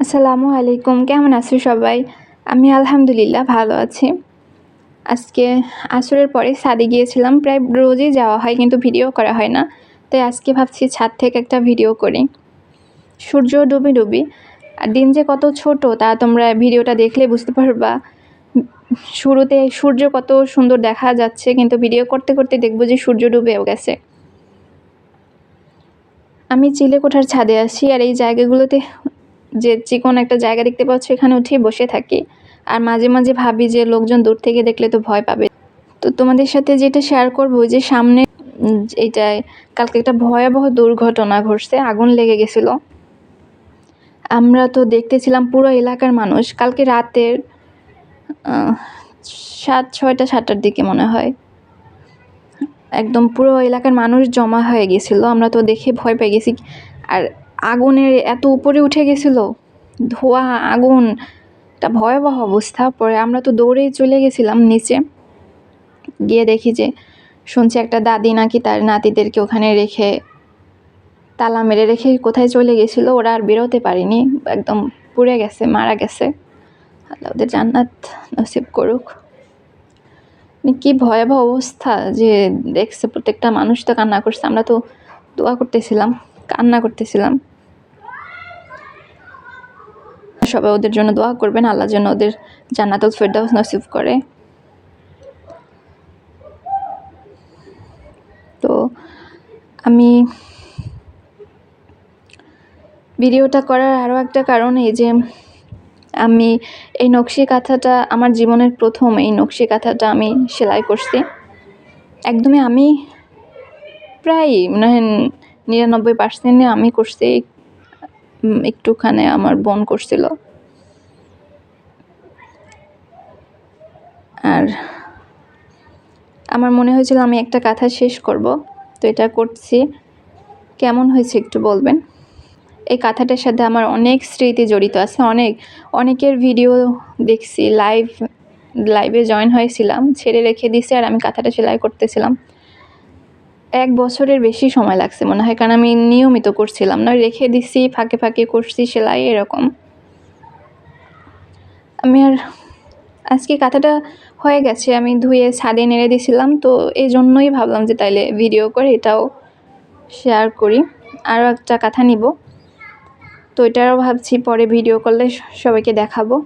আসসালামু আলাইকুম, কেমন আছো সবাই? আমি আলহামদুলিল্লাহ ভালো আছি। আজকে আসরের পরে ছাদে গিয়েছিলাম, প্রায় রোজই যাওয়া হয় কিন্তু ভিডিও করা হয় না। তাই আজকে ভাবছি ছাদ থেকে একটা ভিডিও করি। সূর্য ডুবি ডুবি, আর দিন যে কত ছোট তা তোমরা ভিডিওটা দেখলে বুঝতে পারবা। শুরুতে সূর্য কত সুন্দর দেখা যাচ্ছে, কিন্তু ভিডিও করতে করতে দেখব যে সূর্য ডুবেও গেছে। আমি চিলেকোঠার ছাদে আসি, আর এই জায়গাগুলোতে যে চিকন একটা জায়গা দেখতে পাচ্ছ, এখানে উঠেই বসে থাকি। আর মাঝে মাঝে ভাবি যে লোকজন দূর থেকে দেখলে তো ভয় পাবে। তো তোমাদের সাথে যেটা শেয়ার করব যে সামনে এইটায় কালকে একটা ভয়াবহ দুর্ঘটনা ঘটছে, আগুন লেগে গেছিল। আমরা তো দেখতেছিলাম পুরো এলাকার মানুষ। কালকে রাতের সাত, ছয়টা, সাতটার দিকে মনে হয়। একদম পুরো এলাকার মানুষ জমা হয়ে গেছিল। আমরা তো দেখে ভয় পেয়ে গেছি। আর আগুনের এত উপরে উঠে গেছিল, ধোঁয়া, আগুন একটা ভয়াবহ অবস্থা। পরে আমরা তো দৌড়েই চলে গেছিলাম নিচে। গিয়ে দেখি যে, শুনছি একটা দাদি নাকি তার নাতিদেরকে ওখানে রেখে তালা মেরে রেখে কোথায় চলে গেছিল। ওরা আর বেরোতে পারেনি, একদম পুড়ে গেছে, মারা গেছে। আল্লাহ ওদের জান্নাত নসিব করুক। মানে কি ভয়াবহ অবস্থা যে দেখছে প্রত্যেকটা মানুষ তো কান্না করছে। আমরা তো দোয়া করতেছিলাম, কান্না করতেছিলাম। সবাই ওদের জন্য দোয়া করবেন, আল্লাহ যেন ওদের জান্নাতুল ফেরদাউস নসিব করে। তো আমি ভিডিওটা করার আরও একটা কারণ এই যে আমি এই নকশি কাঁথাটা, আমার জীবনের প্রথম এই নকশি কাঁথাটা আমি সেলাই করছি। একদমই আমি প্রায় মানে নিরানব্বই পার্সেন্টে আমি করছি একটুখানি আমার বোন করছিল। আর আমার মনে হয়েছিল আমি একটা কাঁথা শেষ করব, তো এটা করছি। কেমন হয়েছে একটু বলবেন? এই কাঁথাটার সাথে আমার অনেক স্মৃতি জড়িত আছে, অনেক, অনেকের ভিডিও দেখছি, লাইভ, লাইভে জয়েন হয়েছিলাম, ছেড়ে রেখে দিছি আর আমি কাঁথাটা সেলাই করতেছিলাম। এক বছরের বেশি সময় লাগছে মনে হয়, কারণ আমি নিয়মিত করছিলাম না। রেখে দিছি, ফাঁকে ফাঁকে করছি, সেলাই এরকম। আমি আর আজকে কাঁথাটা হয়ে গেছে, আমি ধুয়ে ছাদে নেড়ে দিয়েছিলাম তো এই জন্যই ভাবলাম যে তাইলে ভিডিও করে এটাও শেয়ার করি। আরও একটা কাঁথা নিব। তো এটারও ভাবছি পরে ভিডিও করলে সবাইকে দেখাবো।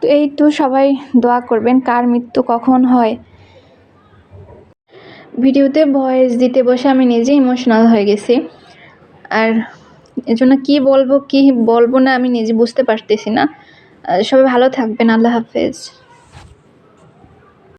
তো এই তো সবাই দোয়া করবেন, কার মৃত্যু কখন হয়? ভিডিওতে ভয়েস দিতে বসে আমি নিজে ইমোশনাল হয়ে গেছি। আর এজন্য কি বলব কি বলব না আমি নিজে বুঝতে পারতেছি না। সবাই ভালো থাকবেন, আল্লাহ হাফেজ।